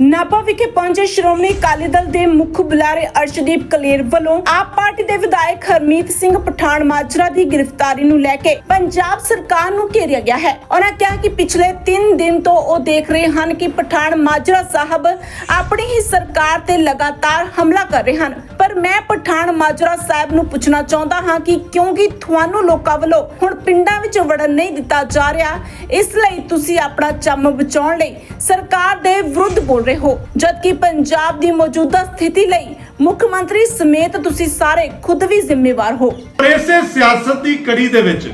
ਨਾਭਾ ਵਿਖੇ ਪਹੁੰਚੇ ਸ਼੍ਰੋਮਣੀ ਅਕਾਲੀ ਦਲ ਦੇ ਮੁੱਖ ਬੁਲਾਰੇ ਅਰਸ਼ਦੀਪ ਕਲੇਰ ਵੱਲੋਂ ਆਪ ਪਾਰਟੀ ਦੇ ਵਿਧਾਇਕ ਹਰਮੀਤ ਸਿੰਘ ਪਠਾਨ ਮਾਜਰਾ ਦੀ ਗ੍ਰਿਫਤਾਰੀ ਨੂੰ ਲੈ ਕੇ ਪੰਜਾਬ ਸਰਕਾਰ ਨੂੰ ਘੇਰਿਆ ਗਿਆ ਹੈ। ਉਹਨਾਂ ਕਿਹਾ ਕਿ ਪਿਛਲੇ 3 ਦਿਨ ਤੋਂ ਉਹ ਦੇਖ ਰਹੇ ਹਨ ਕਿ ਪਠਾਨ ਮਾਜਰਾ ਸਾਹਿਬ ਆਪਣੀ ਹੀ ਸਰਕਾਰ ਤੇ ਲਗਾਤਾਰ ਹਮਲਾ ਕਰ ਰਹੇ ਹਨ। ਪਰ ਮੈਂ ਪਠਾਨ ਮਾਜਰਾ ਸਾਹਿਬ ਨੂੰ ਪੁੱਛਣਾ ਚਾਹੁੰਦਾ ਹਾਂ ਕਿ ਕਿਉਂਕਿ ਤੁਹਾਨੂੰ ਲੋਕਾਂ ਵੱਲੋਂ ਹੁਣ ਪਿੰਡਾਂ ਵਿੱਚ ਵੜਨ ਨਹੀਂ ਦਿੱਤਾ ਜਾ ਰਿਹਾ। ਇਸ ਲਈ ਤੁਸੀਂ ਆਪਣਾ ਚੰਮ ਬਚਾਉਣ ਲਈ ਸਰਕਾਰ ਦੇ ਵਿਰੁੱਧ ਬੋਲ ਰਹੇ ਹੋ। ਜਦਕਿ ਪੰਜਾਬ ਦੀ ਮੌਜੂਦਾ ਸਥਿਤੀ ਲਈ ਮੁੱਖ ਮੰਤਰੀ ਸਮੇਤ ਤੁਸੀਂ ਸਾਰੇ ਖੁਦ ਵੀ ਜ਼ਿੰਮੇਵਾਰ ਹੋ। ਇਸੇ ਸਿਆਸਤ ਦੀ ਕੜੀ ਦੇ ਵਿੱਚ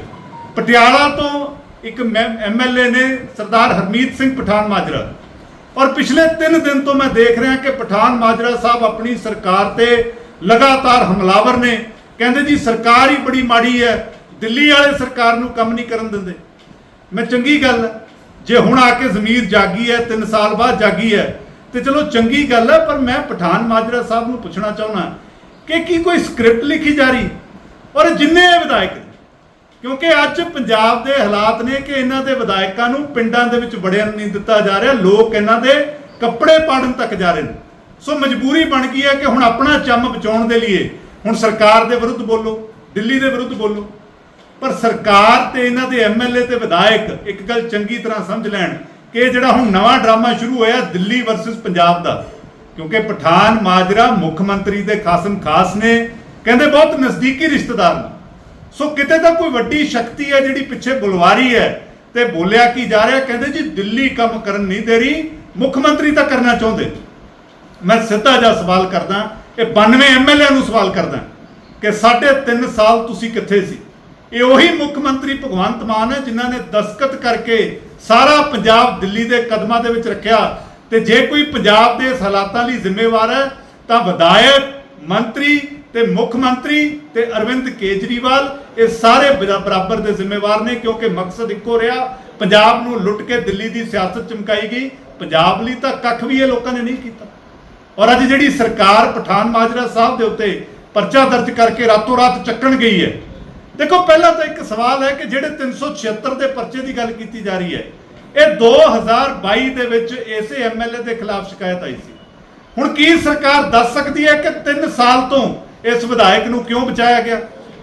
ਪਟਿਆਲਾ ਤੋਂ ਇੱਕ ਐਮਐਲਏ ਨੇ ਸਰਦਾਰ ਹਰਮੀਤ ਸਿੰਘ ਪਠਾਨ ਮਾਜਰਾ। ਔਰ ਪਿਛਲੇ 3 ਦਿਨ ਤੋਂ ਮੈਂ ਦੇਖ ਰਿਹਾ ਕਿ ਪਠਾਨ ਮਾਜਰਾ ਸਾਹਿਬ ਆਪਣੀ ਸਰਕਾਰ ਤੇ ਲਗਾਤਾਰ ਹਮਲਾਵਰ ਨੇ। ਕਹਿੰਦੇ ਜੀ, ਸਰਕਾਰ ਹੀ ਬੜੀ ਮਾੜੀ ਹੈ। ਦਿੱਲੀ ਵਾਲੇ ਸਰਕਾਰ ਨੂੰ ਕੰਮ ਨਹੀਂ ਕਰਨ ਦਿੰਦੇ। ਮੈਂ ਚੰਗੀ ਗੱਲ ਜੇ ਹੁਣ ਆ ਕੇ ਜ਼ਮੀਰ ਜਾਗੀ ਹੈ 3 ਸਾਲ ਬਾਅਦ ਜਾਗੀ ਹੈ ਤੇ ਚਲੋ ਚੰਗੀ ਗੱਲ ਹੈ, ਪਰ ਮੈਂ ਪਠਾਨ ਮਾਜਰਾ ਸਾਹਿਬ ਨੂੰ ਪੁੱਛਣਾ ਚਾਹੁੰਦਾ ਕਿ ਕੀ ਕੋਈ ਸਕ੍ਰਿਪਟ ਲਿਖੀ ਜਾ ਰਹੀ? ਔਰ ਜਿੰਨੇ ਵਿਧਾਇਕ ਕਿਉਂਕਿ ਅੱਜ ਪੰਜਾਬ ਦੇ ਹਾਲਾਤ ਨੇ ਕਿ ਇਹਨਾਂ ਦੇ ਵਿਧਾਇਕਾਂ ਨੂੰ ਪਿੰਡਾਂ ਦੇ ਵਿੱਚ ਵੜਿਆ ਨਹੀਂ ਦਿੱਤਾ ਜਾ ਰਿਹਾ, ਲੋਕ ਇਹਨਾਂ ਦੇ ਕੱਪੜੇ ਪਾੜਨ ਤੱਕ ਜਾ ਰਹੇ ਨੇ। ਸੋ ਮਜਬੂਰੀ ਬਣ ਗਈ ਹੈ ਕਿ ਹੁਣ ਆਪਣਾ ਚੰਮ ਬਚਾਉਣ ਦੇ ਲਈ ਹੁਣ ਸਰਕਾਰ ਦੇ ਵਿਰੁੱਧ ਬੋਲੋ, ਦਿੱਲੀ ਦੇ ਵਿਰੁੱਧ ਬੋਲੋ। ਪਰ ਸਰਕਾਰ ਤੇ ਇਹਨਾਂ ਦੇ ਐਮਐਲਏ ਤੇ ਵਿਧਾਇਕ ਇੱਕ ਗੱਲ ਚੰਗੀ ਤਰ੍ਹਾਂ ਸਮਝ ਲੈਣ ਕਿ ਜਿਹੜਾ ਹੁਣ ਨਵਾਂ ਡਰਾਮਾ ਸ਼ੁਰੂ ਹੋਇਆ ਦਿੱਲੀ ਵਰਸਸ ਪੰਜਾਬ ਦਾ, ਕਿਉਂਕਿ ਪਠਾਨ, ਮਾਜਰਾ, ਮੁੱਖ ਮੰਤਰੀ ਦੇ ਖਾਸਮ ਖਾਸ ਨੇ, ਕਹਿੰਦੇ ਬਹੁਤ ਨਜ਼ਦੀਕੀ ਰਿਸ਼ਤੇਦਾਰ ਨੇ। ਸੋ ਕਿਤੇ ਤਾਂ ਕੋਈ ਵੱਡੀ ਸ਼ਕਤੀ ਹੈ ਜਿਹੜੀ ਪਿੱਛੇ ਬੁਲਵਾਰੀ ਹੈ ਤੇ ਬੋਲਿਆ ਕੀ ਜਾ ਰਿਹਾ, ਕਹਿੰਦੇ ਜੀ ਦਿੱਲੀ ਕੰਮ ਕਰਨ ਨਹੀਂ ਦੇ ਰਹੀ, ਮੁੱਖ ਮੰਤਰੀ ਤਾਂ ਕਰਨਾ ਚਾਹੁੰਦੇ। ਮੈਂ ਸਿੱਧਾ ਜਿਹਾ ਸਵਾਲ ਕਰਦਾ, ਇਹ 92 ਐਮਐਲਏ ਨੂੰ ਸਵਾਲ ਕਰਦਾ ਕਿ ਸਾਢੇ 3 ਸਾਲ ਤੁਸੀਂ ਕਿੱਥੇ ਸੀ? ਇਹ ਉਹੀ ਮੁੱਖ ਮੰਤਰੀ ਭਗਵੰਤ ਮਾਨ ਹੈ ਜਿਨ੍ਹਾਂ ਨੇ ਦਸਤਖਤ ਕਰਕੇ ਸਾਰਾ ਪੰਜਾਬ ਦਿੱਲੀ ਦੇ ਕਦਮਾਂ ਦੇ ਵਿੱਚ ਰੱਖਿਆ ਤੇ ਜੇ ਕੋਈ ਪੰਜਾਬ ਦੇ ਹਾਲਾਤਾਂ ਲਈ ਜ਼ਿੰਮੇਵਾਰ ਹੈ, ਤਾਂ ਵਿਧਾਇਕ, ਮੰਤਰੀ ਤੇ ਮੁੱਖ ਮੰਤਰੀ ਤੇ ਅਰਵਿੰਦ ਕੇਜਰੀਵਾਲ ਇਹ ਸਾਰੇ ਬਰਾ- ਬਰਾਬਰ ਦੇ ਜ਼ਿੰਮੇਵਾਰ ਨੇ, ਕਿਉਂਕਿ ਮਕਸਦ ਇੱਕੋ ਰਿਹਾ, ਪੰਜਾਬ ਨੂੰ ਲੁੱਟ ਕੇ ਦਿੱਲੀ ਦੀ ਸਿਆਸਤ ਚਮਕਾਈ ਗਈ। ਪੰਜਾਬ ਲਈ ਤਾਂ ਕੱਖ ਵੀ ਇਹ ਲੋਕਾਂ ਨੇ ਨਹੀਂ ਕੀਤਾ। ਔਰ ਅੱਜ ਜਿਹੜੀ ਸਰਕਾਰ ਪਠਾਨ ਮਾਜਰਾ ਸਾਹਿਬ ਦੇ ਉੱਤੇ ਪਰਚਾ ਦਰਜ ਕਰਕੇ ਰਾਤੋਂ ਰਾਤ ਚੱਕਣ ਗਈ ਹੈ ਦੇਖੋ, ਪਹਿਲਾਂ ਤਾਂ ਇੱਕ ਸਵਾਲ ਹੈ ਕਿ ਜਿਹੜੇ 376 ਦੇ ਪਰਚੇ ਦੀ ਗੱਲ ਕੀਤੀ ਜਾ ਰਹੀ ਹੈ, ਇਹ 2022 ਦੇ ਵਿੱਚ ਇਸੇ ਐਮਐਲਏ ਦੇ ਖਿਲਾਫ ਸ਼ਿਕਾਇਤ ਆਈ ਸੀ। ਹੁਣ ਕੀ ਸਰਕਾਰ ਦੱਸ ਸਕਦੀ ਹੈ ਕਿ 3 ਸਾਲ ਤੋਂ ਇਸ ਵਿਧਾਇਕ ਨੂੰ ਕਿਉਂ ਬਚਾਇਆ ਗਿਆ?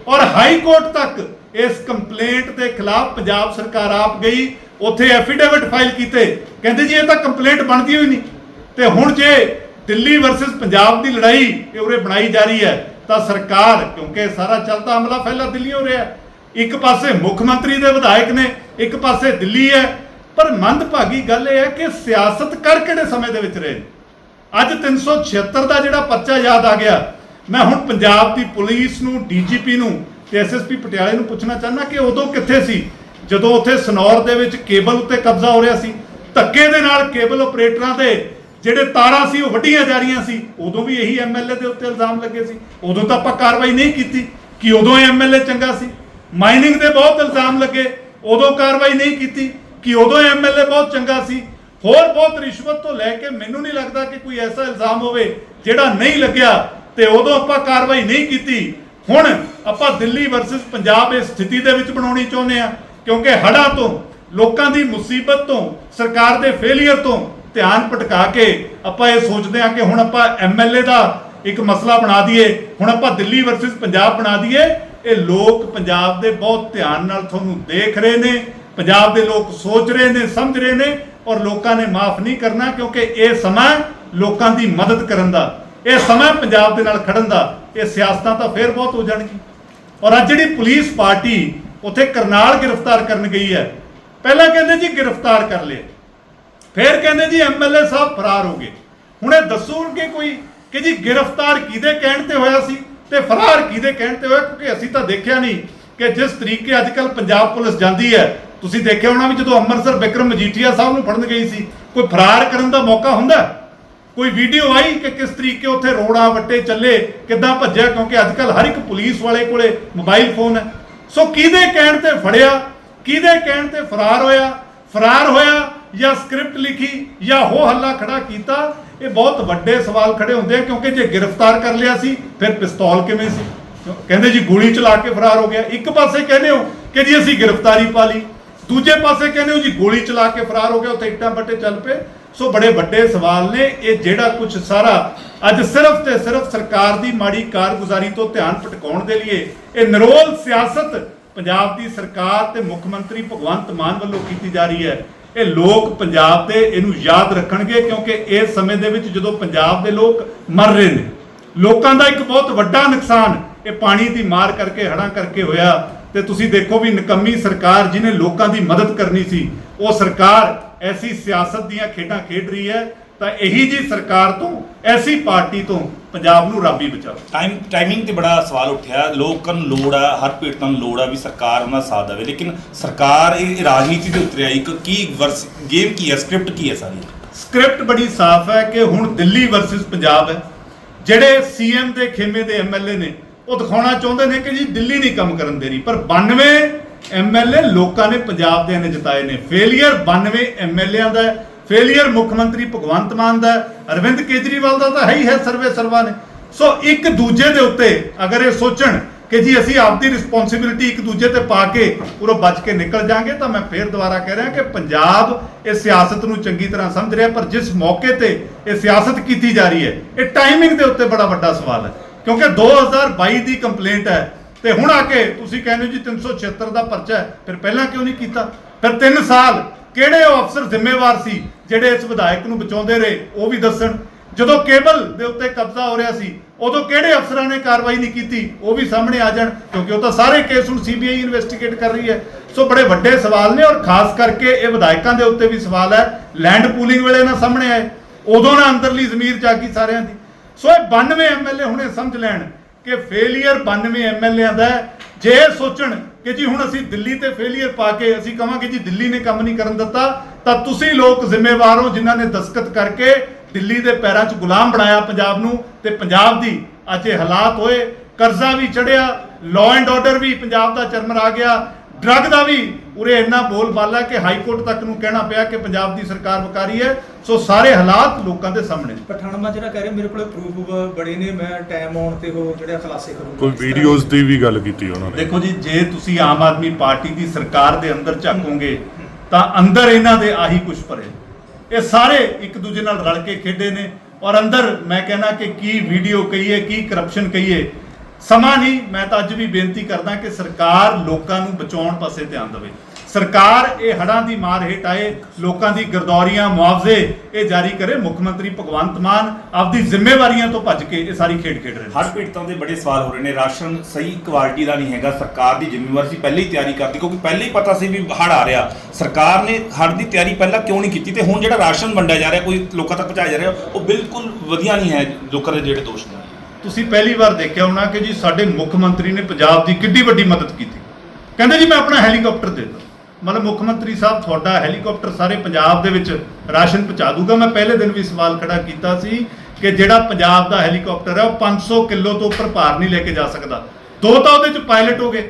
ਔਰ ਹਾਈ ਕੋਰਟ ਤੱਕ ਇਸ ਕੰਪਲੇਂਟ ਦੇ ਖਿਲਾਫ ਪੰਜਾਬ ਸਰਕਾਰ ਆਪ ਗਈ, ਉੱਥੇ ਐਫੀਡੇਵਿਟ ਫਾਈਲ ਕੀਤੇ, ਕਹਿੰਦੇ ਜੀ ਇਹ ਤਾਂ ਕੰਪਲੇਂਟ ਬਣਦੀ ਹੋਈ ਨਹੀਂ। ਤੇ ਹੁਣ ਜੇ ਦਿੱਲੀ ਵਰਸਸ ਪੰਜਾਬ ਦੀ ਲੜਾਈ ਇਹ ਉਰੇ ਬਣਾਈ ਜਾ ਰਹੀ ਹੈ ਤਾਂ ਸਰਕਾਰ, ਕਿਉਂਕਿ ਸਾਰਾ ਚੱਲਦਾ ਹਮਲਾ ਫੈਲਾ ਦਿੱਲੀ ਹੋ। ਰਿਹਾ ਇੱਕ ਪਾਸੇ ਮੁੱਖ ਮੰਤਰੀ ਦੇ ਵਿਧਾਇਕ ਨੇ, ਇੱਕ ਪਾਸੇ ਦਿੱਲੀ ਹੈ। ਪਰ ਮੰਦਭਾਗੀ ਗੱਲ ਇਹ ਹੈ ਕਿ ਸਿਆਸਤ ਕਰ ਕਿਹੜੇ ਸਮੇਂ ਦੇ ਵਿੱਚ ਰਹੇ ਨੇ? ਅੱਜ 376 ਦਾ ਜਿਹੜਾ ਪਰਚਾ ਯਾਦ ਆ ਗਿਆ। ਮੈਂ ਹੁਣ ਪੰਜਾਬ ਦੀ ਪੁਲਿਸ ਨੂੰ, ਡੀਜੀਪੀ ਨੂੰ ਤੇ ਐਸਐਸਪੀ ਪਟਿਆਲੇ ਨੂੰ ਪੁੱਛਣਾ ਚਾਹੁੰਦਾ ਕਿ ਉਦੋਂ ਕਿੱਥੇ ਸੀ? ਜਦੋਂ ਉੱਥੇ ਸਨੌਰ ਦੇ ਵਿੱਚ ਕੇਬਲ ਉੱਤੇ ਕਬਜ਼ਾ ਹੋ ਰਿਹਾ ਸੀ, ਧੱਕੇ ਦੇ ਨਾਲ ਕੇਬਲ ਆਪਰੇਟਰਾਂ ਦੇ ਜਿਹੜੇ ਤਾਰਾਂ ਸੀ, ਉਹ ਵੱਡੀਆਂ ਜਾ ਰਹੀਆਂ ਸੀ। ਉਦੋਂ ਵੀ ਇਹੀ ਐਮਐਲਏ ਦੇ ਉੱਤੇ ਇਲਜ਼ਾਮ ਲੱਗੇ ਸੀ। ਉਦੋਂ ਤਾਂ ਆਪਾਂ ਕਾਰਵਾਈ ਨਹੀਂ ਕੀਤੀ। ਕਿ ਉਦੋਂ ਇਹ ਐਮਐਲਏ ਚੰਗਾ ਸੀ। ਮਾਈਨਿੰਗ ਦੇ ਬਹੁਤ ਇਲਜ਼ਾਮ ਲੱਗੇ। ਉਦੋਂ ਕਾਰਵਾਈ ਨਹੀਂ ਕੀਤੀ ਕਿ ਉਦੋਂ ਐਮਐਲਏ ਬਹੁਤ ਚੰਗਾ ਸੀ। ਹੋਰ ਬਹੁਤ ਰਿਸ਼ਵਤ ਤੋਂ ਲੈ ਕੇ ਮੈਨੂੰ ਨਹੀਂ ਲੱਗਦਾ ਕਿ ਕੋਈ ਐਸਾ ਇਲਜ਼ਾਮ ਹੋਵੇ ਜਿਹੜਾ ਨਹੀਂ ਲੱਗਿਆ ਤੇ ਉਦੋਂ ਆਪਾਂ ਕਾਰਵਾਈ ਨਹੀਂ ਕੀਤੀ। ਹੁਣ ਆਪਾਂ ਦਿੱਲੀ ਵਰਸਸ ਪੰਜਾਬ ਇਸ ਸਥਿਤੀ ਦੇ ਵਿੱਚ ਬਣਾਉਣੀ ਚਾਹੁੰਦੇ ਆ ਕਿਉਂਕਿ ਹੜ੍ਹਾਂ ਤੋਂ, ਲੋਕਾਂ ਦੀ ਮੁਸੀਬਤ ਤੋਂ, ਸਰਕਾਰ ਦੇ ਫੇਲਿਅਰ ਤੋਂ ਧਿਆਨ ਭਟਕਾ ਕੇ ਆਪਾਂ ਇਹ ਸੋਚਦੇ ਆ ਕਿ ਹੁਣ ਆਪਾਂ ਐਮਐਲਏ ਦਾ ਇੱਕ ਮਸਲਾ ਬਣਾ ਦਈਏ, ਹੁਣ ਆਪਾਂ ਦਿੱਲੀ ਵਰਸਸ ਪੰਜਾਬ ਬਣਾ ਦਈਏ, ਇਹ ਲੋਕ ਪੰਜਾਬ ਦੇ ਬਹੁਤ ਧਿਆਨ ਨਾਲ ਤੁਹਾਨੂੰ ਦੇਖ ਰਹੇ ਨੇ, ਪੰਜਾਬ ਦੇ ਲੋਕ ਸੋਚ ਰਹੇ ਨੇ, ਸਮਝ ਰਹੇ ਨੇ ਔਰ ਲੋਕਾਂ ਨੇ ਮਾਫ ਨਹੀਂ ਕਰਨਾ ਕਿਉਂਕਿ ਇਹ ਸਮਾਂ ਲੋਕਾਂ ਦੀ ਮਦਦ ਕਰਨ ਦਾ, ਇਹ ਸਮਾਂ ਪੰਜਾਬ ਦੇ ਨਾਲ ਖੜਨ ਦਾ, ਇਹ ਸਿਆਸਤਾਂ ਤਾਂ ਫੇਰ ਬਹੁਤ ਹੋ ਜਾਣਗੀਆਂ। ਔਰ ਅੱਜ ਜਿਹੜੀ ਪੁਲਿਸ ਪਾਰਟੀ ਉੱਥੇ ਕਰਨਾਲ ਗ੍ਰਿਫਤਾਰ ਕਰਨ ਗਈ ਹੈ, ਪਹਿਲਾਂ ਕਹਿੰਦੇ ਜੀ ਗ੍ਰਿਫਤਾਰ ਕਰ ਲਿਆ। ਫਿਰ ਕਹਿੰਦੇ ਜੀ ਐਮਐਲਏ ਸਾਹਿਬ ਫਰਾਰ ਹੋ ਗਏ। ਹੁਣ ਇਹ ਦੱਸੋਗੇ ਕੋਈ ਕਿ ਜੀ ਗ੍ਰਿਫਤਾਰ ਕਿਹਦੇ ਕਹਿਣ ਤੇ ਹੋਇਆ ਸੀ ਤੇ ਫਰਾਰ ਕਿਹਦੇ ਕਹਿਣ ਤੇ ਹੋਇਆ? ਕਿਉਂਕਿ ਅਸੀਂ ਤਾਂ ਦੇਖਿਆ ਨਹੀਂ ਕਿ ਜਿਸ ਤਰੀਕੇ ਅੱਜ ਕੱਲ ਪੰਜਾਬ ਪੁਲਿਸ ਜਾਂਦੀ ਹੈ। ਤੁਸੀਂ ਦੇਖਿਆ ਹੋਣਾ ਵੀ ਜਦੋਂ ਅੰਮ੍ਰਿਤਸਰ ਵਿਕਰਮ ਮਜੀਠੀਆ ਸਾਹਿਬ ਨੂੰ ਫੜਨ ਗਈ ਸੀ, ਕੋਈ ਫਰਾਰ ਕਰਨ ਦਾ ਮੌਕਾ ਹੁੰਦਾ? ਕੋਈ ਵੀਡੀਓ ਆਈ ਕਿ ਕਿਸ ਤਰੀਕੇ ਉੱਥੇ ਰੋੜਾ ਵੱਟੇ ਚੱਲੇ, ਕਿੱਦਾਂ ਭੱਜਿਆ? ਕਿਉਂਕਿ ਅੱਜ ਕੱਲ ਹਰ ਇੱਕ ਪੁਲਿਸ ਵਾਲੇ ਕੋਲੇ ਮੋਬਾਈਲ ਫੋਨ ਹੈ। ਸੋ ਕਿਹਦੇ ਕਹਿਣ ਤੇ ਫੜਿਆ? ਕਿਹਦੇ ਕਹਿਣ ਤੇ ਫਰਾਰ ਹੋਇਆ? ਫਰਾਰ ਹੋਇਆ ਜਾਂ ਸਕ੍ਰਿਪਟ ਲਿਖੀ ਜਾਂ ਹੋ ਹੱਲਾ ਖੜਾ ਕੀਤਾ, ਇਹ ਬਹੁਤ ਵੱਡੇ ਸਵਾਲ ਖੜੇ ਹੁੰਦੇ ਆ, ਕਿਉਂਕਿ ਜੇ ਗ੍ਰਿਫਤਾਰ ਕਰ ਲਿਆ ਸੀ, ਫਿਰ ਪਿਸਤੌਲ ਕਿਵੇਂ ਸੀ? ਕਹਿੰਦੇ ਜੀ ਗੋਲੀ ਚਲਾ ਕੇ ਫਰਾਰ ਹੋ ਗਿਆ। ਇੱਕ ਪਾਸੇ ਕਹਿੰਦੇ ਹੋ ਕਿ ਜੀ ਅਸੀਂ ਗ੍ਰਿਫਤਾਰੀ ਪਾ ਲਈ, ਦੂਜੇ ਪਾਸੇ ਕਹਿੰਦੇ ਹੋ ਜੀ ਗੋਲੀ ਚਲਾ ਕੇ ਫਰਾਰ ਹੋ ਗਿਆ, ਉੱਥੇ ਇੱਟਾਂ ਬੱਟੇ ਚੱਲ ਪਏ। ਸੋ ਬੜੇ ਵੱਡੇ ਸਵਾਲ ਨੇ, ਇਹ ਜਿਹੜਾ ਕੁਝ ਸਾਰਾ ਅੱਜ ਸਿਰਫ ਤੇ ਸਿਰਫ ਸਰਕਾਰ ਦੀ ਮਾੜੀ ਕਾਰਗੁਜ਼ਾਰੀ ਤੋਂ ਧਿਆਨ ਭਟਕਾਉਣ ਦੇ ਲਈ ਇਹ ਨਿਰੋਲ ਸਿਆਸਤ ਪੰਜਾਬ ਦੀ ਸਰਕਾਰ ਤੇ ਮੁੱਖ ਮੰਤਰੀ ਭਗਵੰਤ ਮਾਨ ਵੱਲੋਂ ਕੀਤੀ ਜਾ ਰਹੀ ਹੈ। ਇਹ ਲੋਕ ਪੰਜਾਬ ਦੇ ਇਹਨੂੰ ਯਾਦ ਰੱਖਣਗੇ ਕਿਉਂਕਿ ਇਸ ਸਮੇਂ ਦੇ ਵਿੱਚ ਜਦੋਂ ਪੰਜਾਬ ਦੇ ਲੋਕ ਮਰ ਰਹੇ ਨੇ, ਲੋਕਾਂ ਦਾ ਇੱਕ ਬਹੁਤ ਵੱਡਾ ਨੁਕਸਾਨ ਇਹ ਪਾਣੀ ਦੀ ਮਾਰ ਕਰਕੇ, ਹੜ੍ਹਾਂ ਕਰਕੇ ਹੋਇਆ। ਤੇ ਤੁਸੀਂ ਦੇਖੋ ਵੀ ਨਕੰਮੀ ਸਰਕਾਰ ਜਿਹਨੇ ਲੋਕਾਂ ਦੀ ਮਦਦ ਕਰਨੀ ਸੀ, ਉਹ ਸਰਕਾਰ ਐਸੀ ਸਿਆਸਤ ਦੀਆਂ ਖੇਡਾਂ ਖੇਡ ਰਹੀ ਹੈ ਤਾਂ ਇਹੀ ਜੀ ਸਰਕਾਰ ਤੋਂ ਐਸੀ ਪਾਰਟੀ ਤੋਂ ਪੰਜਾਬ ਨੂੰ ਰੱਬ ਹੀ ਬਚਾਵੇ ਟਾਈਮ ਟਾਈਮਿੰਗ ਤੇ ਬੜਾ ਸਵਾਲ ਉੱਠਿਆ। ਲੋਕਾਂ ਨੂੰ ਲੋੜ ਆ ਹਰ ਪੀੜਤਾਂ ਨੂੰ ਲੋੜ ਆ ਵੀ ਸਰਕਾਰ ਉਹਨਾਂ ਦਾ ਸਾਥ ਦੇਵੇ। ਲੇਕਿਨ ਸਰਕਾਰ ਇਹ ਰਾਜਨੀਤੀ ਦੇ ਉੱਤੇ ਆਈ ਇੱਕ ਕੀ ਵਰਸ ਗੇਮ ਕੀ ਹੈ? ਸਕ੍ਰਿਪਟ ਕੀ ਹੈ ਸਾਰੀ? ਸਕ੍ਰਿਪਟ ਬੜੀ ਸਾਫ਼ ਹੈ ਕਿ ਹੁਣ ਦਿੱਲੀ ਵਰਸਸ ਪੰਜਾਬ ਹੈ। ਜਿਹੜੇ ਸੀਐਮ ਦੇ ਖੇਮੇ ਦੇ ਐਮਐਲਏ ਨੇ ਉਹ ਦਿਖਾਉਣਾ ਚਾਹੁੰਦੇ ਨੇ ਕਿ ਜੀ ਦਿੱਲੀ ਨਹੀਂ ਕੰਮ ਕਰਨ ਦੇ ਰਹੀ ਪਰ 92 ਐਮਐਲਏ ਲੋਕਾਂ ਨੇ ਪੰਜਾਬ ਦੇ ਨੇ ਜਿਤਾਏ ਨੇ। ਫੇਲਿਅਰ 92 ਐਮਐਲਏਆਂ ਦਾ ਫੇਲਿਅਰ ਮੁੱਖ ਮੰਤਰੀ ਭਗਵੰਤ ਮਾਨ ਦਾ, ਅਰਵਿੰਦ ਕੇਜਰੀਵਾਲ ਦਾ ਤਾਂ ਹੈ ਹੀ ਹੈ ਸਰਵੇ ਸਰਵਾ ਨੇ। ਸੋ ਇੱਕ ਦੂਜੇ ਦੇ ਉੱਤੇ ਅਗਰ ਇਹ ਸੋਚਣ ਕਿ ਜੀ ਅਸੀਂ ਆਪਦੀ ਰਿਸਪੌਂਸਿਬਿਲਿਟੀ ਇੱਕ ਦੂਜੇ ਤੇ ਪਾ ਕੇ ਉਰੋਂ ਬਚ ਕੇ ਨਿਕਲ ਜਾਾਂਗੇ, ਤਾਂ ਮੈਂ ਫੇਰ ਦੁਬਾਰਾ ਕਹਿ ਰਿਹਾ ਕਿ ਪੰਜਾਬ ਇਹ ਸਿਆਸਤ ਨੂੰ ਚੰਗੀ ਤਰ੍ਹਾਂ ਸਮਝ ਰਿਹਾ, ਪਰ ਜਿਸ ਮੌਕੇ ਤੇ ਇਹ ਸਿਆਸਤ ਕੀਤੀ ਜਾ ਰਹੀ ਹੈ, ਇਹ ਟਾਈਮਿੰਗ ਦੇ ਉੱਤੇ ਬੜਾ ਵੱਡਾ ਸਵਾਲ ਹੈ। ਕਿਉਂਕਿ 2022 ਦੀ ਕੰਪਲੇਂਟ ਹੈ, ਤੇ ਹੁਣ ਆ ਕੇ ਤੁਸੀਂ ਕਹਿੰਦੇ ਹੋ ਜੀ 376 ਦਾ ਪਰਚਾ ਫਿਰ ਪਹਿਲਾਂ ਕਿਉਂ ਨਹੀਂ ਕੀਤਾ? ਫਿਰ 3 ਸਾਲ ਕਿਹੜੇ ਉਹ ਅਫਸਰ ਜ਼ਿੰਮੇਵਾਰ ਸੀ ਜਿਹੜੇ ਇਸ ਵਿਧਾਇਕ ਨੂੰ ਬਚਾਉਂਦੇ ਰਹੇ, ਉਹ ਵੀ ਦੱਸਣ। ਜਦੋਂ ਕੇਬਲ ਦੇ ਉੱਤੇ ਕਬਜ਼ਾ ਹੋ ਰਿਹਾ ਸੀ, ਉਦੋਂ ਕਿਹੜੇ ਅਫਸਰਾਂ ਨੇ ਕਾਰਵਾਈ ਨਹੀਂ ਕੀਤੀ, ਉਹ ਵੀ ਸਾਹਮਣੇ ਆ ਜਾਣ, ਕਿਉਂਕਿ ਉਹ ਤਾਂ ਸਾਰੇ ਕੇਸ ਹੁਣ ਸੀਬੀਆਈ ਇਨਵੈਸਟੀਗੇਟ ਕਰ ਰਹੀ ਹੈ। ਸੋ ਬੜੇ ਵੱਡੇ ਸਵਾਲ ਨੇ ਔਰ ਖਾਸ ਕਰਕੇ ਇਹ ਵਿਧਾਇਕਾਂ ਦੇ ਉੱਤੇ ਵੀ ਸਵਾਲ ਹੈ। ਲੈਂਡ ਪੂਲਿੰਗ ਵੇਲੇ ਨਾ ਸਾਹਮਣੇ ਆਏ। ਉਦੋਂ ਨਾ ਅੰਦਰਲੀ ਜ਼ਮੀਰ ਜਾਗੀ ਸਾਰਿਆਂ ਦੀ। ਸੋ ਇਹ 92 ਐਮਐਲਏ ਹੁਣੇ ਸਮਝ ਲੈਣ ਕਿ ਫੇਲਿਅਰ 92 ਐਮਐਲਏਆਂ ਦਾ ਜੇ ਇਹ ਸੋਚਣ ਕਿ ਜੀ ਹੁਣ ਅਸੀਂ ਦਿੱਲੀ ਤੇ ਫੇਲੀਅਰ ਪਾ ਕੇ ਅਸੀਂ ਕਹਾਂਗੇ ਜੀ ਦਿੱਲੀ ਨੇ ਕੰਮ ਨਹੀਂ ਕਰਨ ਦਿੱਤਾ, ਤਾਂ ਤੁਸੀਂ ਲੋਕ ਜ਼ਿੰਮੇਵਾਰ ਹੋ ਜਿਨ੍ਹਾਂ ਨੇ ਦਸਖਤ ਕਰਕੇ ਦਿੱਲੀ ਦੇ ਪੈਰਾਂ 'ਚ ਗੁਲਾਮ ਬਣਾਇਆ ਪੰਜਾਬ ਨੂੰ ਤੇ ਪੰਜਾਬ ਦੀ ਅੱਜ ਇਹ ਹਾਲਾਤ ਹੋਏ, ਕਰਜ਼ਾ ਵੀ ਚੜਿਆ ਲਾਅ ਐਂਡ ਆਰਡਰ ਵੀ ਪੰਜਾਬ ਦਾ ਚਰਮਰ ਆ ਗਿਆ ਡਰੱਗ ਦਾ ਵੀ ਉਰੇ ਇੰਨਾ ਬੋਲ ਬਾਲਾ ਕਿ ਹਾਈ ਕੋਰਟ ਤੱਕ ਨੂੰ ਕਹਿਣਾ ਪਿਆ ਕਿ ਪੰਜਾਬ ਦੀ ਸਰਕਾਰ ਵਕਾਰੀ ਹੈ। ਸੋ ਸਾਰੇ ਹਾਲਾਤ ਲੋਕਾਂ ਦੇ ਸਾਹਮਣੇ ਨੇ। ਪਠਾਨ ਮਾਜਰਾ ਕਹਿ ਰਹੇ ਮੇਰੇ ਕੋਲ ਪ੍ਰੂਫ ਬੜੇ ਨੇ ਮੈਂ ਟਾਈਮ ਆਉਣ ਤੇ ਉਹ ਜਿਹੜੇ ਖੁਲਾਸੇ ਕਰੂੰਗਾ। ਕੋਈ ਵੀਡੀਓਜ਼ ਦੀ ਵੀ ਗੱਲ ਕੀਤੀ ਉਹਨਾਂ ਨੇ। ਦੇਖੋ ਜੀ ਜੇ ਤੁਸੀਂ ਆਮ ਆਦਮੀ ਪਾਰਟੀ ਦੀ ਸਰਕਾਰ ਦੇ ਅੰਦਰ ਝਾਕੋਗੇ ਤਾਂ ਅੰਦਰ ਇਹਨਾਂ ਦੇ ਆਹੀ ਕੁਝ ਭਰੇ ਇਹ ਸਾਰੇ ਇੱਕ ਦੂਜੇ ਨਾਲ ਰਲ ਕੇ ਖੇਡੇ ਨੇ ਔਰ ਅੰਦਰ ਮੈਂ ਕਹਿੰਦਾ ਕਿ ਕੀ ਵੀਡੀਓ ਕਹੀਏ ਕੀ ਕਰਪਸ਼ਨ ਕਹੀਏ ਸਮਾਂ ਨਹੀਂ, ਮੈਂ ਤਾਂ ਅੱਜ ਵੀ ਬੇਨਤੀ ਕਰਦਾ ਕਿ ਸਰਕਾਰ ਲੋਕਾਂ ਨੂੰ ਬਚਾਉਣ ਪਾਸੇ ਧਿਆਨ ਦੇਵੇ। ਸਰਕਾਰ ਇਹ ਹੜਾਂ ਦੀ ਮਾਰ ਹੇਠ ਆਏ, ਲੋਕਾਂ ਦੀ ਗਰਦੌਰੀਆਂ, ਮੁਆਵਜ਼ੇ ਇਹ ਜਾਰੀ ਕਰੇ। ਮੁੱਖ ਮੰਤਰੀ ਭਗਵੰਤ ਮਾਨ ਆਪਦੀ ਜ਼ਿੰਮੇਵਾਰੀਆਂ ਤੋਂ ਭੱਜ ਕੇ ਇਹ ਸਾਰੀ ਖੇਡ ਖੇਡ ਰਹੇ ਨੇ। ਹਰ ਪੀੜਤਾਂ ਦੇ ਬੜੇ ਸਵਾਲ ਹੋ ਰਹੇ ਨੇ। ਰਾਸ਼ਨ ਸਹੀ ਕੁਆਲਿਟੀ ਦਾ ਨਹੀਂ ਹੈਗਾ। ਸਰਕਾਰ ਦੀ ਜ਼ਿੰਮੇਵਾਰੀ ਸੀ ਪਹਿਲੇ ਹੀ ਤਿਆਰੀ ਕਰਦੀ ਕਿਉਂਕਿ ਪਹਿਲੇ ਹੀ ਪਤਾ ਸੀ ਵੀ ਹੜ ਆ ਰਿਹਾ। ਸਰਕਾਰ ਨੇ ਹੜ ਦੀ ਤਿਆਰੀ ਪਹਿਲਾਂ ਕਿਉਂ ਨਹੀਂ ਕੀਤੀ? ਤੇ ਹੁਣ ਜਿਹੜਾ ਰਾਸ਼ਨ ਵੰਡਿਆ ਜਾ ਰਿਹਾ, ਕੋਈ ਲੋਕਾਂ ਤੱਕ ਪਹੁੰਚਾਇਆ ਜਾ ਰਿਹਾ, ਉਹ ਬਿਲਕੁਲ ਵਧੀਆ ਨਹੀਂ ਹੈ ਲੋਕਾਂ ਦੇ ਜਿਹੜੇ ਦੋਸ਼ ਨੇ। ਤੁਸੀਂ ਪਹਿਲੀ ਵਾਰ ਦੇਖਿਆ ਹੋਣਾ ਕਿ ਜੀ ਸਾਡੇ ਮੁੱਖ ਮੰਤਰੀ ਨੇ ਪੰਜਾਬ ਦੀ ਕਿੱਡੀ ਵੱਡੀ ਮਦਦ ਕੀਤੀ। ਕਹਿੰਦੇ ਜੀ ਮੈਂ ਆਪਣਾ ਹੈਲੀਕਾਪਟਰ ਦੇ ਦਾਂ ਮਤਲਬ ਮੁੱਖ ਮੰਤਰੀ ਸਾਹਿਬ, ਤੁਹਾਡਾ ਹੈਲੀਕਾਪਟਰ ਸਾਰੇ ਪੰਜਾਬ ਦੇ ਵਿੱਚ ਰਾਸ਼ਨ ਪਹੁੰਚਾ ਦੂਗਾ। ਮੈਂ ਪਹਿਲੇ ਦਿਨ ਵੀ ਸਵਾਲ ਖੜਾ ਕੀਤਾ ਸੀ ਕਿ ਜਿਹੜਾ ਪੰਜਾਬ ਦਾ ਹੈਲੀਕਾਪਟਰ ਹੈ, ਉਹ 500 ਕਿਲੋ ਤੋਂ ਉੱਪਰ ਭਾਰ ਨਹੀਂ ਲੈ ਕੇ ਜਾ ਸਕਦਾ। ਦੋ ਤਾਂ ਉਹਦੇ ਚ ਪਾਇਲਟ ਹੋ ਗਏ।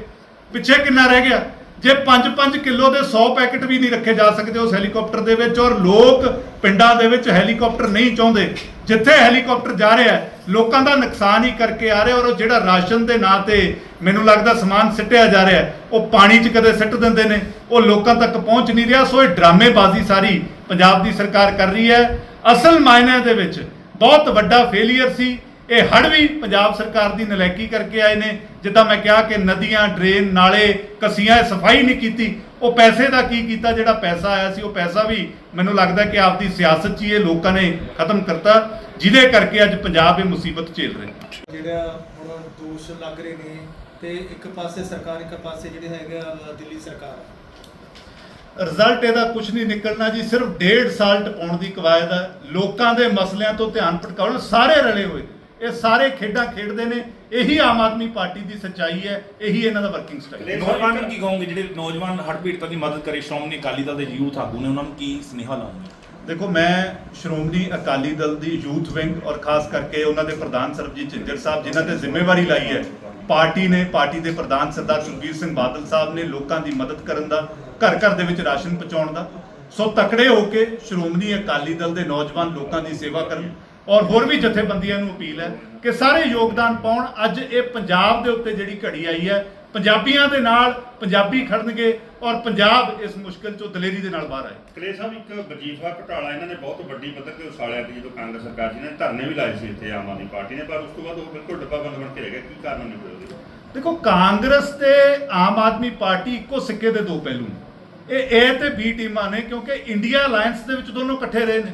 ਪਿੱਛੇ ਕਿੰਨਾ ਰਹਿ ਗਿਆ? ਜੇ 5-5 ਕਿਲੋ ਦੇ 100 ਪੈਕਟ ਵੀ ਨਹੀਂ ਰੱਖੇ ਜਾ ਸਕਦੇ ਉਸ ਹੈਲੀਕਾਪਟਰ ਦੇ ਵਿੱਚ ਔਰ ਲੋਕ ਪਿੰਡਾਂ ਦੇ ਵਿੱਚ ਹੈਲੀਕਾਪਟਰ ਨਹੀਂ ਚਾਹੁੰਦੇ ਜਿੱਥੇ ਹੈਲੀਕਾਪਟਰ ਜਾ ਰਿਹਾ ਲੋਕਾਂ ਦਾ ਨੁਕਸਾਨ ਹੀ ਕਰਕੇ ਆ ਰਿਹਾ ਔਰ ਉਹ ਜਿਹੜਾ ਰਾਸ਼ਨ ਦੇ ਨਾਂ ਤੇ ਮੈਨੂੰ ਲੱਗਦਾ ਸਮਾਨ ਸਿੱਟਿਆ ਜਾ ਰਿਹਾ ਉਹ ਪਾਣੀ 'ਚ ਕਦੇ ਸਿੱਟ ਦਿੰਦੇ ਨੇ, ਉਹ ਲੋਕਾਂ ਤੱਕ ਪਹੁੰਚ ਨਹੀਂ ਰਿਹਾ, ਸੋ ਇਹ ਡਰਾਮੇਬਾਜ਼ੀ ਸਾਰੀ ਪੰਜਾਬ ਦੀ ਸਰਕਾਰ ਕਰ ਰਹੀ ਹੈ। ਅਸਲ ਮਾਇਨਿਆਂ ਦੇ ਵਿੱਚ ਬਹੁਤ ਵੱਡਾ ਫੇਲਿਅਰ ਸੀ, ਇਹ ਹੜ ਵੀ ਪੰਜਾਬ ਸਰਕਾਰ ਦੀ ਨਲੈਕੀ ਕਰਕੇ ਆਏ ਨੇ, ਜਿੱਦਾਂ ਮੈਂ ਕਿਹਾ ਕਿ ਨਦੀਆਂ, ਡਰੇਨ, ਨਾਲੇ ਕਸੀਆਂ ਸਫ਼ਾਈ ਨਹੀਂ ਕੀਤੀ ਉਹ ਪੈਸੇ ਦਾ ਕੀ ਕੀਤਾ ਜਿਹੜਾ ਪੈਸਾ ਆਇਆ ਸੀ ਉਹ ਪੈਸਾ ਵੀ ਮੈਨੂੰ ਲੱਗਦਾ ਕਿ ਆਪਦੀ ਸਿਆਸਤ 'ਚ ਹੀ ਇਹ ਲੋਕਾਂ ਨੇ ਖਤਮ ਕਰਤਾ ਜਿਹਦੇ ਕਰਕੇ ਅੱਜ ਪੰਜਾਬ ਇਹ ਮੁਸੀਬਤ ਝੇਲ ਰਿਹਾ। ਜਿਹੜਾ ਹੁਣ ਦੋਸ਼ ਲੱਗ ਰਹੇ ਨੇ ਤੇ ਇੱਕ ਪਾਸੇ ਸਰਕਾਰ ਇੱਕ ਪਾਸੇ ਜਿਹੜੇ ਹੈਗੇ ਦਿੱਲੀ ਸਰਕਾਰ। ਰਿਜ਼ਲਟ ਇਹਦਾ ਕੁਝ ਨਹੀਂ ਨਿਕਲਣਾ ਜੀ ਸਿਰਫ ਡੇਢ ਸਾਲ ਟਪਾਉਣ ਦੀ ਕਵਾਇਦ ਹੈ ਲੋਕਾਂ ਦੇ ਮਸਲਿਆਂ ਤੋਂ ਧਿਆਨ ਭਟਕਾਉਣ ਸਾਰੇ ਰਲੇ ਹੋਏ। ਇਹ ਸਾਰੇ ਖੇਡਾਂ ਖੇਡਦੇ ਨੇ ਇਹੀ ਆਮ ਆਦਮੀ ਪਾਰਟੀ ਦੀ ਸੱਚਾਈ ਹੈ ਇਹੀ ਇਹਨਾਂ ਦਾ ਵਰਕਿੰਗ ਸਟਾਈਲ ਹੈ। ਨੌਜਵਾਨ ਨੂੰ ਕੀ ਕਹੋਗੇ ਜਿਹੜੇ ਨੌਜਵਾਨ ਹੜ ਪੀੜਤਾਂ ਦੀ ਮਦਦ ਕਰੇ ਸ਼੍ਰੋਮਣੀ ਅਕਾਲੀ ਦਲ ਦੇ ਯੂਥ ਆਗੂ ਨੇ ਉਹਨਾਂ ਨੂੰ ਕੀ ਸੁਨੇਹਾ ਲਾਉਂਗੇ ਦੇਖੋ ਮੈਂ ਸ਼੍ਰੋਮਣੀ ਅਕਾਲੀ ਦਲ ਦੀ ਯੂਥ ਵਿੰਗ ਔਰ ਖਾਸ ਕਰਕੇ ਉਹਨਾਂ ਦੇ ਪ੍ਰਧਾਨ ਸਰਬਜੀਤ ਝਿੰਜਰ ਸਾਹਿਬ ਜਿਨ੍ਹਾਂ ਤੇ ਜ਼ਿੰਮੇਵਾਰੀ ਲਾਈ ਹੈ ਪਾਰਟੀ ਨੇ ਪਾਰਟੀ ਦੇ ਪ੍ਰਧਾਨ ਸਰਦਾਰ ਸੁਖਬੀਰ ਸਿੰਘ ਬਾਦਲ ਸਾਹਿਬ ਨੇ ਲੋਕਾਂ ਦੀ ਮਦਦ ਕਰਨ ਦਾ ਘਰ ਘਰ ਦੇ ਵਿੱਚ ਰਾਸ਼ਨ ਪਹੁੰਚਾਉਣ ਦਾ। ਸੋ ਤਕੜੇ ਹੋ ਕੇ ਸ਼੍ਰੋਮਣੀ ਅਕਾਲੀ ਦਲ ਦੇ ਨੌਜਵਾਨ ਲੋਕਾਂ ਦੀ ਸੇਵਾ ਕਰਨ ਔਰ ਹੋਰ ਵੀ ਜਥੇਬੰਦੀਆਂ ਨੂੰ ਅਪੀਲ ਹੈ ਕਿ ਸਾਰੇ ਯੋਗਦਾਨ ਪਾਉਣ। ਅੱਜ ਇਹ ਪੰਜਾਬ ਦੇ ਉੱਤੇ ਜਿਹੜੀ ਘੜੀ ਆਈ ਹੈ ਪੰਜਾਬੀਆਂ ਦੇ ਨਾਲ ਪੰਜਾਬੀ ਖੜਨਗੇ ਔਰ ਪੰਜਾਬ ਇਸ ਮੁਸ਼ਕਲ ਚੋਂ ਦਲੇਰੀ ਦੇ ਨਾਲ ਬਾਹਰ ਆਏ ਕਲੇ ਸਾਹਿਬ ਇੱਕ ਵਜੀਫਾ ਘਟਾਲਾ ਇਹਨਾਂ ਨੇ ਬਹੁਤ ਵੱਡੀ ਪੱਧਰ ਤੇ ਉਸਾਲਿਆ ਕਿ ਜਦੋਂ ਕਾਂਗਰਸ ਸਰਕਾਰ ਜੀ ਨੇ ਧਰਨੇ ਵੀ ਲਾਏ ਸੀ ਇੱਥੇ ਆਮ ਆਦਮੀ ਪਾਰਟੀ ਨੇ ਪਰ ਉਸ ਤੋਂ ਬਾਅਦ ਉਹ ਬਿਲਕੁਲ ਡੱਬਾ ਬੰਦ ਬਣ ਕੇ ਰਹਿ ਗਿਆ ਕੀ ਕਾਰਨ ਨੇ ਉਹਦੇ ਦੇਖੋ ਕਾਂਗਰਸ ਤੇ ਆਮ ਆਦਮੀ ਪਾਰਟੀ ਇੱਕੋ ਸਿੱਕੇ ਦੇ ਦੋ ਪਹਿਲੂ ਨੇ। ਇਹ ਏ ਤੇ ਬੀ ਟੀਮਾਂ ਨੇ ਕਿਉਂਕਿ ਇੰਡੀਆ ਅਲਾਈਅੰਸ ਦੇ ਵਿੱਚ ਦੋਨੋਂ ਇਕੱਠੇ ਰਹੇ ਨੇ।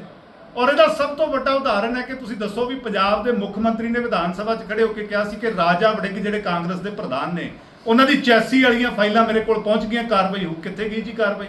ਔਰ ਇਹਦਾ ਸਭ ਤੋਂ ਵੱਡਾ ਉਦਾਹਰਣ ਹੈ ਕਿ ਤੁਸੀਂ ਦੱਸੋ ਵੀ ਪੰਜਾਬ ਦੇ ਮੁੱਖ ਮੰਤਰੀ ਨੇ ਵਿਧਾਨ ਸਭਾ 'ਚ ਖੜੇ ਹੋ ਕੇ ਕਿਹਾ ਸੀ ਕਿ ਰਾਜਾ ਵੜਿੰਗ ਜਿਹੜੇ ਕਾਂਗਰਸ ਦੇ ਪ੍ਰਧਾਨ ਨੇ, ਉਹਨਾਂ ਦੀ ਚੈਸੀ ਵਾਲੀਆਂ ਫਾਈਲਾਂ ਮੇਰੇ ਕੋਲ ਪਹੁੰਚ ਗਈਆਂ, ਕਾਰਵਾਈ ਹੋ, ਕਿੱਥੇ ਗਈ ਜੀ ਕਾਰਵਾਈ?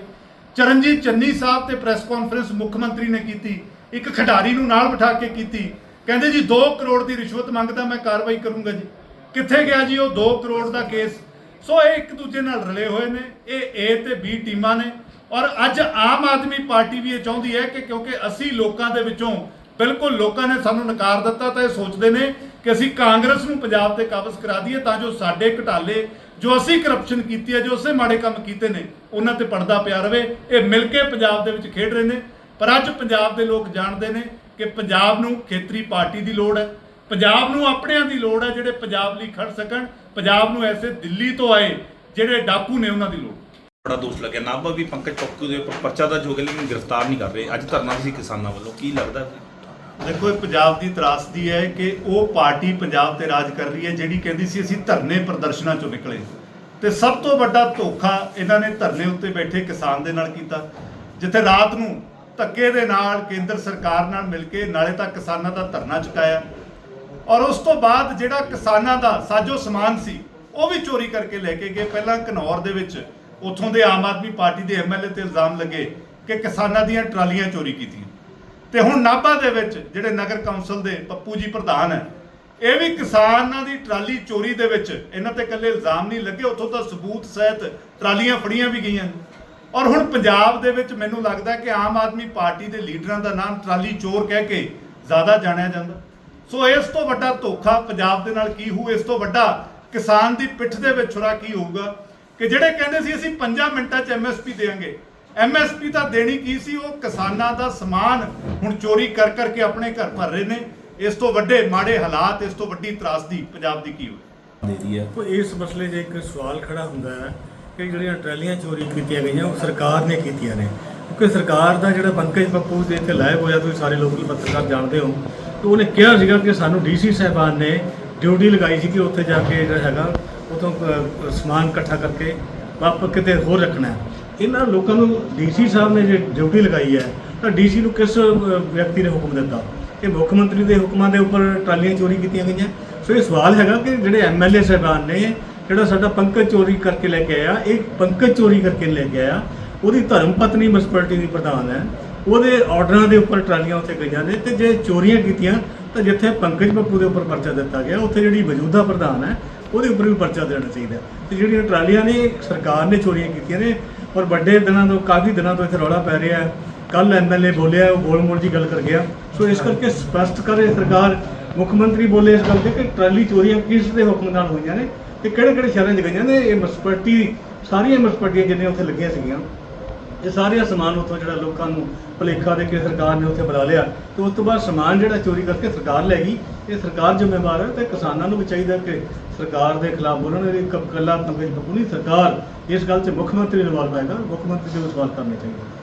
ਚਰਨਜੀਤ ਚੰਨੀ ਸਾਹਿਬ ਤੇ ਪ੍ਰੈਸ ਕਾਨਫਰੰਸ ਮੁੱਖ ਮੰਤਰੀ ਨੇ ਕੀਤੀ, ਇੱਕ ਖਿਡਾਰੀ ਨੂੰ ਨਾਲ ਬਿਠਾ ਕੇ ਕੀਤੀ, ਕਹਿੰਦੇ ਜੀ 2 ਕਰੋੜ ਦੀ ਰਿਸ਼ਵਤ ਮੰਗਦਾ, ਮੈਂ ਕਾਰਵਾਈ ਕਰੂੰਗਾ ਜੀ। ਕਿੱਥੇ ਗਿਆ ਜੀ ਉਹ 2 ਕਰੋੜ ਦਾ ਕੇਸ? ਸੋ ਇਹ ਇੱਕ ਦੂਜੇ ਨਾਲ ਰਲੇ ਹੋਏ ਨੇ, ਇਹ ਏ ਤੇ ਬੀ ਟੀਮਾਂ ਨੇ ਔਰ ਅੱਜ ਆਮ ਆਦਮੀ ਪਾਰਟੀ ਵੀ ਇਹ ਚਾਹੁੰਦੀ ਹੈ ਕਿ ਕਿਉਂਕਿ ਅਸੀਂ ਲੋਕਾਂ ਦੇ ਵਿੱਚੋਂ ਬਿਲਕੁਲ ਲੋਕਾਂ ਨੇ ਸਾਨੂੰ ਨਕਾਰ ਦਿੱਤਾ ਤਾਂ ਇਹ ਸੋਚਦੇ ਨੇ ਕਿ ਅਸੀਂ ਕਾਂਗਰਸ ਨੂੰ ਪੰਜਾਬ ਤੇ ਕਾਬਜ਼ ਕਰਾ ਦਈਏ ਤਾਂ ਜੋ ਸਾਡੇ ਘਟਾਲੇ, ਜੋ ਅਸੀਂ ਕਰਪਸ਼ਨ ਕੀਤੀ ਹੈ, ਜੋ ਉਸੇ ਮਾੜੇ ਕੰਮ ਕੀਤੇ ਨੇ, ਉਹਨਾਂ ਤੇ ਪਰਦਾ ਪਿਆ ਰਵੇ। ਇਹ ਮਿਲ ਕੇ ਪੰਜਾਬ ਦੇ ਵਿੱਚ ਖੇਡ ਰਹੇ ਨੇ। ਪਰ ਅੱਜ ਪੰਜਾਬ ਦੇ ਲੋਕ ਜਾਣਦੇ ਨੇ ਕਿ ਪੰਜਾਬ ਨੂੰ ਖੇਤਰੀ ਪਾਰਟੀ ਦੀ ਲੋੜ ਹੈ। ਪੰਜਾਬ ਨੂੰ ਆਪਣਿਆਂ ਦੀ ਲੋੜ ਹੈ ਜਿਹੜੇ ਪੰਜਾਬ ਲਈ ਖੜ ਸਕਣ। ਪੰਜਾਬ ਨੂੰ ਐਸੇ ਦਿੱਲੀ ਤੋਂ ਆਏ ਜਿਹੜੇ ਡਾਕੂ ਨੇ ਉਹਨਾਂ ਦੀ ਲੋੜ। ਬੜਾ ਦੋਸ਼ ਲੱਗਿਆ। ਨਾਭਾ ਵੀ ਪੰਕਜ ਪੱਕੂ ਦੇ ਉੱਪਰ ਪਰਚਾ ਦਰਜ ਹੋ ਗਿਆ, ਲੇਕਿਨ ਗ੍ਰਿਫਤਾਰ ਨਹੀਂ ਕਰ ਰਹੇ। ਅੱਜ ਧਰਨਾ ਸੀ ਕਿਸਾਨਾਂ ਵੱਲੋਂ। ਕੀ ਲੱਗਦਾ ਦੇਖੋ, ਇਹ ਪੰਜਾਬ ਦੀ ਤਰਾਸਦੀ ਹੈ ਕਿ ਉਹ ਪਾਰਟੀ ਪੰਜਾਬ ਤੇ ਰਾਜ ਕਰ ਰਹੀ ਹੈ, ਜਿਹੜੀ ਕਹਿੰਦੀ ਸੀ ਅਸੀਂ ਧਰਨੇ ਪ੍ਰਦਰਸ਼ਨਾਂ ਚੋਂ ਨਿਕਲੇ ਤੇ ਸਭ ਤੋਂ ਵੱਡਾ ਧੋਖਾ ਇਹਨਾਂ ਨੇ ਧਰਨੇ ਉੱਤੇ ਬੈਠੇ ਕਿਸਾਨ ਦੇ ਨਾਲ ਕੀਤਾ। ਜਿੱਥੇ ਰਾਤ ਨੂੰ ਧੱਕੇ ਦੇ ਨਾਲ ਕੇਂਦਰ ਸਰਕਾਰ ਨਾਲ ਮਿਲ ਕੇ ਨਾਲੇ ਤਾਂ ਕਿਸਾਨਾਂ ਦਾ ਧਰਨਾ ਚੁਕਾਇਆ। ਔਰ ਉਸ ਤੋਂ ਬਾਅਦ ਜਿਹੜਾ ਕਿਸਾਨਾਂ ਦਾ ਸਾਜੋ ਸਮਾਨ ਸੀ, ਉਹ ਵੀ ਚੋਰੀ ਕਰਕੇ ਲੈ ਕੇ ਗਏ। ਪਹਿਲਾਂ ਘਨੌਰ ਦੇ ਵਿੱਚ ਉੱਥੋਂ ਦੇ ਆਮ ਆਦਮੀ ਪਾਰਟੀ ਦੇ ਐਮਐਲਏ ਤੇ ਇਲਜ਼ਾਮ ਲੱਗੇ ਕਿ ਕਿਸਾਨਾਂ ਦੀਆਂ ਟਰਾਲੀਆਂ ਚੋਰੀ ਕੀਤੀਆਂ। ਤੇ ਹੁਣ ਨਾਭਾ ਦੇ ਵਿੱਚ ਜਿਹੜੇ ਨਗਰ ਕੌਂਸਲ ਦੇ ਪੱਪੂ ਜੀ ਪ੍ਰਧਾਨ ਹੈ, ਇਹ ਵੀ ਕਿਸਾਨਾਂ ਦੀ ਟਰਾਲੀ ਚੋਰੀ ਦੇ ਵਿੱਚ ਇਹਨਾਂ ਤੇ ਇਕੱਲੇ ਇਲਜ਼ਾਮ ਨਹੀਂ ਲੱਗੇ, ਉੱਥੋਂ ਤਾਂ ਸਬੂਤ ਸਹਿਤ ਟਰਾਲੀਆਂ ਫੜੀਆਂ ਵੀ ਗਈਆਂ ਔਰ ਹੁਣ ਪੰਜਾਬ ਦੇ ਵਿੱਚ ਮੈਨੂੰ ਲੱਗਦਾ ਕਿ ਆਮ ਆਦਮੀ ਪਾਰਟੀ ਦੇ ਲੀਡਰਾਂ ਦਾ ਨਾਮ ਟਰਾਲੀ ਚੋਰ ਕਹਿ ਕੇ ਜ਼ਿਆਦਾ ਜਾਣਿਆ ਜਾਂਦਾ। ਸੋ ਇਸ ਤੋਂ ਵੱਡਾ ਧੋਖਾ ਪੰਜਾਬ ਦੇ ਨਾਲ ਕੀ ਹੋਊ? ਇਸ ਤੋਂ ਵੱਡਾ ਕਿਸਾਨ ਦੀ ਪਿੱਠ ਦੇ ਵਿੱਚ ਛੁਰਾ ਕੀ ਹੋਊਗਾ? ਕਿ ਜਿਹੜੇ ਕਹਿੰਦੇ ਸੀ ਅਸੀਂ 5 ਮਿੰਟਾਂ 'ਚ ਐਮਐਸਪੀ ਦੇਵਾਂਗੇ। ਐਮਐਸਪੀ ਤਾਂ ਦੇਣੀ ਕੀ ਸੀ? ਉਹ ਕਿਸਾਨਾਂ ਦਾ ਸਮਾਨ ਹੁਣ ਚੋਰੀ ਕਰ ਕਰਕੇ ਆਪਣੇ ਘਰ ਭਰ ਰਹੇ ਨੇ। ਇਸ ਤੋਂ ਵੱਡੇ ਮਾੜੇ ਹਾਲਾਤ ਇਸ ਤੋਂ ਵੱਡੀ ਤਰਾਸਦੀ ਪੰਜਾਬ ਦੀ ਕੀ ਹੋਵੇ ਕੋ ਇਸ ਮਸਲੇ 'ਚ ਇੱਕ ਸਵਾਲ ਖੜਾ ਹੁੰਦਾ ਹੈ ਕਿ ਜਿਹੜੀਆਂ ਟਰਾਲੀਆਂ ਚੋਰੀ ਕੀਤੀਆਂ ਗਈਆਂ ਉਹ ਸਰਕਾਰ ਨੇ ਕੀਤੀਆਂ ਨੇ। ਕਿਉਂਕਿ ਸਰਕਾਰ ਦਾ ਜਿਹੜਾ ਪੰਕਜ ਪੱਪੂ ਦੇ ਇੱਥੇ ਲਾਇਬ ਹੋਇਆ ਤੁਸੀਂ ਸਾਰੇ ਲੋਕਲ ਪੱਤਰਕਾਰ ਜਾਣਦੇ ਹੋ ਤੇ ਉਹਨੇ ਕਿਹਾ ਸੀਗਾ ਕਿ ਸਾਨੂੰ ਡੀਸੀ ਸਾਹਿਬਾਨ ਨੇ ਡਿਊਟੀ ਲਗਾਈ ਸੀ ਕਿ ਉੱਥੇ ਜਾ ਕੇ ਜਿਹੜਾ ਹੈਗਾ ਉਥੋਂ ਸਮਾਨ ਇਕੱਠਾ ਕਰਕੇ ਵਾਪਸ ਕਿਤੇ ਹੋਰ ਰੱਖਣਾ ਇਹਨਾਂ ਲੋਕਾਂ ਨੂੰ ਡੀਸੀ ਸਾਹਿਬ ਨੇ ਜੇ ਡਿਊਟੀ ਲਗਾਈ ਹੈ, ਤਾਂ ਡੀਸੀ ਨੂੰ ਕਿਸ ਵਿਅਕਤੀ ਨੇ ਹੁਕਮ ਦਿੱਤਾ? ਕਿ ਮੁੱਖ ਮੰਤਰੀ ਦੇ ਹੁਕਮਾਂ ਦੇ ਉੱਪਰ ਟਰਾਲੀਆਂ ਚੋਰੀ ਕੀਤੀਆਂ ਗਈਆਂ। ਸੋ ਇਹ ਸਵਾਲ ਹੈਗਾ ਕਿ ਜਿਹੜੇ ਐਮਐਲਏ ਸਾਹਿਬਾਨ ਨੇ, ਜਿਹੜਾ ਸਾਡਾ ਪੰਕਜ ਚੋਰੀ ਕਰਕੇ ਲੈ ਕੇ ਆਇਆ, ਇਹ ਪੰਕਜ ਚੋਰੀ ਕਰਕੇ ਲੈ ਕੇ ਆਇਆ, ਉਹਦੀ ਧਰਮ ਪਤਨੀ ਮਿਊਨਿਸਪੈਲਿਟੀ ਦੀ ਪ੍ਰਧਾਨ ਹੈ। ਉਹਦੇ ਆਰਡਰਾਂ ਦੇ ਉੱਪਰ ਟਰਾਲੀਆਂ ਉੱਥੇ ਗਈਆਂ ਨੇ ਤੇ ਜੇ ਚੋਰੀਆਂ ਕੀਤੀਆਂ, ਤਾਂ ਜਿੱਥੇ ਪੰਕਜ ਬੱਪੂ ਦੇ ਉੱਪਰ ਪਰਚਾ ਦਿੱਤਾ ਗਿਆ, ਉੱਥੇ ਜਿਹੜੀ ਮੌਜੂਦਾ ਪ੍ਰਧਾਨ ਹੈ ਉਹਦੇ ਉੱਪਰ ਵੀ ਪਰਚਾ ਦੇਣਾ ਚਾਹੀਦਾ ਹੈ। ਤੇ ਜਿਹੜੀਆਂ ਟਰਾਲੀਆਂ ਨੇ, ਸਰਕਾਰ ਨੇ ਚੋਰੀਆਂ ਕੀਤੀਆਂ ਨੇ, ਔਰ ਵੱਡੇ ਦਿਨਾਂ ਤੋਂ, ਕਾਫੀ ਦਿਨਾਂ ਤੋਂ ਇੱਥੇ ਰੌਲਾ ਪੈ ਰਿਹਾ ਹੈ। ਕੱਲ ਐਮਐਲਏ ਬੋਲਿਆ, ਉਹ ਗੋਲਮੋਲ ਜੀ ਗੱਲ ਕਰ ਗਿਆ। ਸੋ ਇਸ ਕਰਕੇ ਸਪਸ਼ਟ ਕਰੇ ਸਰਕਾਰ, ਮੁੱਖ ਮੰਤਰੀ ਬੋਲੇ ਇਸ ਗੱਲ ਤੇ ਕਿ ਟਰਾਲੀ ਚੋਰੀਆਂ ਕਿਸ ਦੇ ਹੁਕਮ ਨਾਲ ਹੋਈਆਂ ਨੇ ਤੇ ਕਿਹੜੇ ਕਿਹੜੇ ਸ਼ਹਿਰਾਂ 'ਚ ਗਈਆਂ ਨੇ, ਇਹ ਮਿਊਨਿਸਪੈਲਿਟੀ ਸਾਰੀਆਂ ਮਿਊਨਿਸਪੈਲਿਟੀਆਂ ਜਿੰਨੀਆਂ ਉੱਥੇ ਲੱਗੀਆਂ ਸੀਗੀਆਂ, ਇਹ ਸਾਰੀਆਂ ਸਮਾਨ ਉੱਥੋਂ ਜਿਹੜਾ ਲੋਕਾਂ ਨੂੰ ਭੁਲੇਖਾ ਦੇ ਕੇ ਸਰਕਾਰ ਨੇ ਉੱਥੇ ਬੁਲਾ ਲਿਆ। ਤੇ ਉਸ ਤੋਂ ਬਾਅਦ ਸਮਾਨ ਜਿਹੜਾ ਚੋਰੀ ਕਰਕੇ ਸਰਕਾਰ ਲੈ ਗਈ, ਇਹ ਸਰਕਾਰ ਜ਼ਿੰਮੇਵਾਰ ਹੈ ਤੇ ਕਿਸਾਨਾਂ ਨੂੰ ਵੀ ਚਾਹੀਦਾ ਕਿ ਸਰਕਾਰ ਦੇ ਖਿਲਾਫ ਬੋਲਣ ਇਹ ਇਕੱਲਾ ਪੰਕਜ ਬੱਬੂ ਨਹੀਂ ਸਰਕਾਰ ਇਸ ਗੱਲ 'ਚ ਮੁੱਖ ਮੰਤਰੀ ਨੂੰ ਸਵਾਲ ਪਾਏਗਾ ਮੁੱਖ ਮੰਤਰੀ ਨੂੰ ਸਵਾਲ ਕਰਨੇ ਚਾਹੀਦੇ